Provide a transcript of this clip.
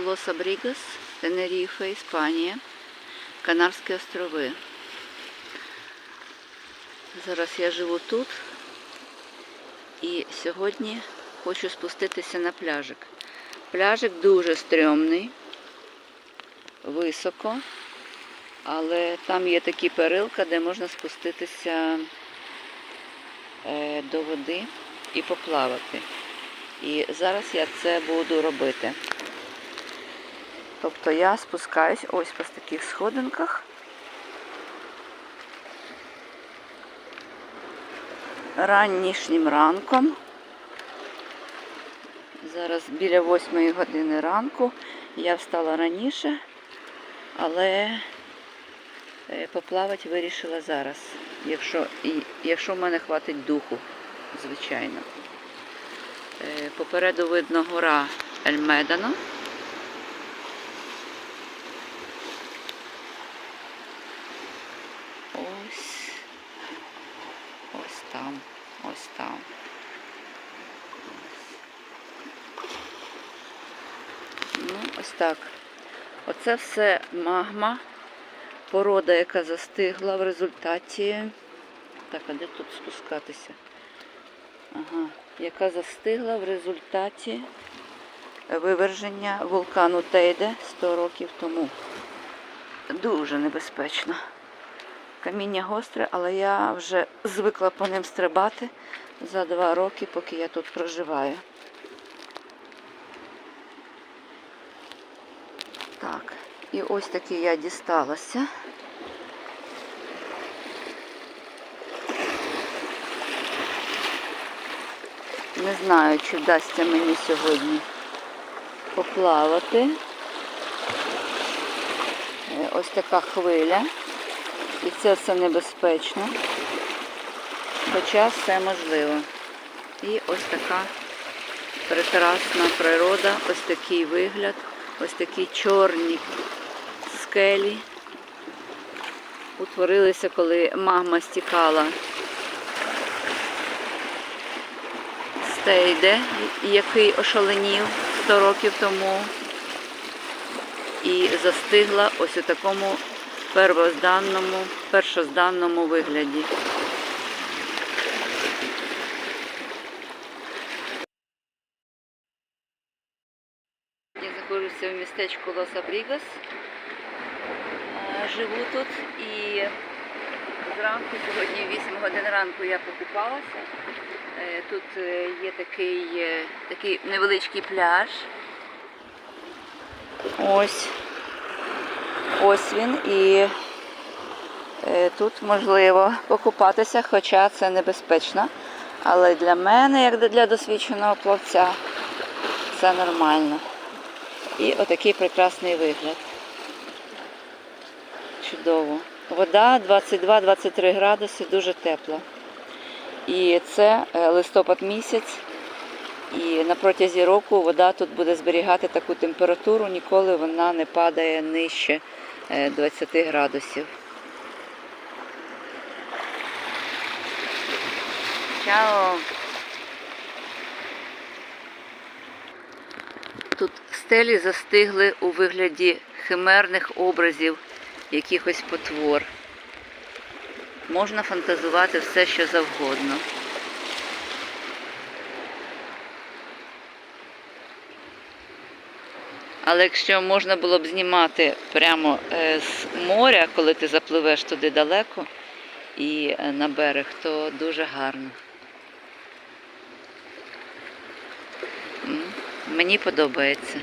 Лос Абрігас, Тенеріфе, Іспанія, Канарські острови. Зараз я живу тут і сьогодні хочу спуститися на пляжик. Пляжик дуже стрьомний, високо, але там є такі перилка, де можна спуститися е, до води і поплавати. І зараз я це буду робити. Тобто я спускаюсь ось по таких сходинках. Раннішнім ранком. Зараз біля 8 години ранку. Я встала раніше, але е, поплавати вирішила зараз, якщо, і, якщо в мене хватить духу, звичайно. Е, Попереду видно гора Ельмедано. Ось. Ось там. Ось там. Ну, ось так. Оце все магма, порода, яка застигла в результаті. Так, а де тут спускатися? Ага, яка застигла в результаті виверження вулкану Тейде 100 років тому. Дуже небезпечно. Каміння гостре, але я вже звикла по ним стрибати за два роки, поки я тут проживаю. Так, і ось таки я дісталася. Не знаю, чи вдасться мені сьогодні поплавати. Е, Ось така хвиля. І це все небезпечно. Хоча все можливо. І ось така прекрасна природа, ось такий вигляд, ось такі чорні скелі. Утворилися, коли магма стікала з Тейде, який ошаленів 100 років тому. І застигла ось у такому первозданному, першозданному вигляді. Я знаходжуся в містечку Лос Абрігас. Е, Живу тут і зранку, сьогодні 8 годин ранку я покупалася. Е, Тут е, є такий, такий невеличкий пляж. Ось. Ось він і тут можливо покупатися, хоча це небезпечно. Але для мене, як для досвідченого плавця, це нормально. І отакий прекрасний вигляд. Чудово. Вода 22-23 градуси, дуже тепла. І це е, листопад місяць. І на протязі року вода тут буде зберігати таку температуру, ніколи вона не падає нижче е, 20 градусів. Чао! Тут стелі застигли у вигляді химерних образів якихось потвор. Можна фантазувати все, що завгодно. Але якщо можна було б знімати прямо е, з моря, коли ти запливеш туди далеко і е, на берег, то дуже гарно. Мені подобається.